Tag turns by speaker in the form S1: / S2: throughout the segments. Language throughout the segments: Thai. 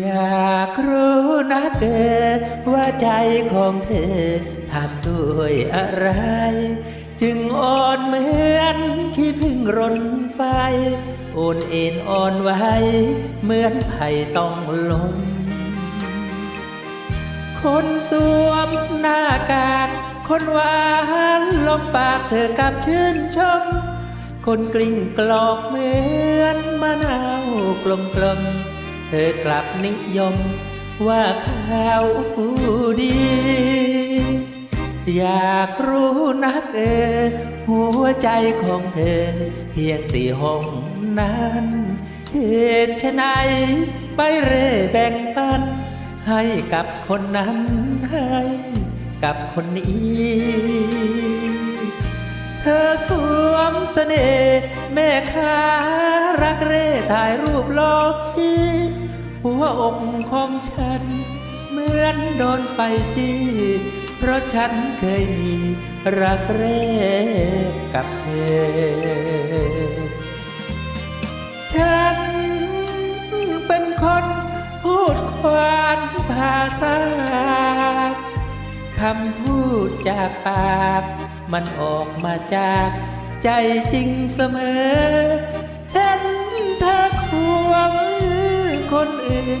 S1: อยากรู้นะเกอว่าใจของเธอทำด้วยอะไร จึงอ่อนเหมือนขี้พึ่งรนไฟโอนเอ็นอ่อนไหวเหมือนไผ่ต้องลมคนสวมหน้ากากคนหวานลมปากเธอกับชื่นชม คนกลิ้งกลอกเหมือนมะนาวกลมกลม ธอกลับนิยมว่าขาวดี อยากรู้นักเออหัวใจของเธอ เพียงสี่ห้องนั้นเหตุไฉนไปเร่แบ่งปัน ให้กับคนนั้นให้กับคนนี้ เธอสวมเสน่ห์แม่ค้ารักเร่ถ่ายรูปโลกที่ หัวอกของฉัน เหมือนโดนไฟจี้เพราะฉันเคยมีรักเร่กับเธอ ฉันเป็นคนพูดควานภาษาคำพูดจากปาก มันออกมาจากใจจริงเสมอ คนอื่น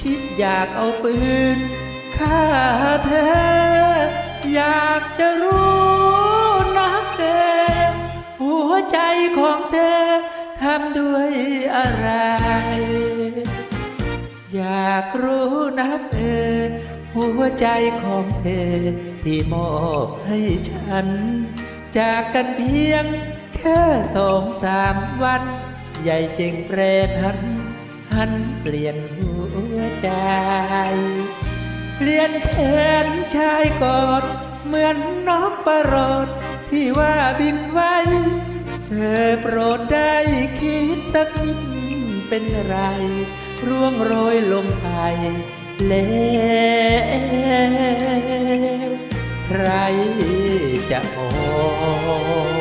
S1: คิดอยากเอาปืนฆ่าเธอ อยากจะรู้นักเธอหัวใจของเธอทำด้วยอะไร อยากรู้นักเออหัวใจของเธอที่มอบให้ฉัน จากกันเพียงแค่สองสามวัน ใหญ่จึงแปรพัน หันเปลี่ยนหัวใจ เปลี่ยนแขนชายกอดเหมือนนกประรดที่ว่าบินไว้ เธอโปรดได้คิดสักนิดเป็นไร ร่วงโรยลงไปแล้วใครจะมอง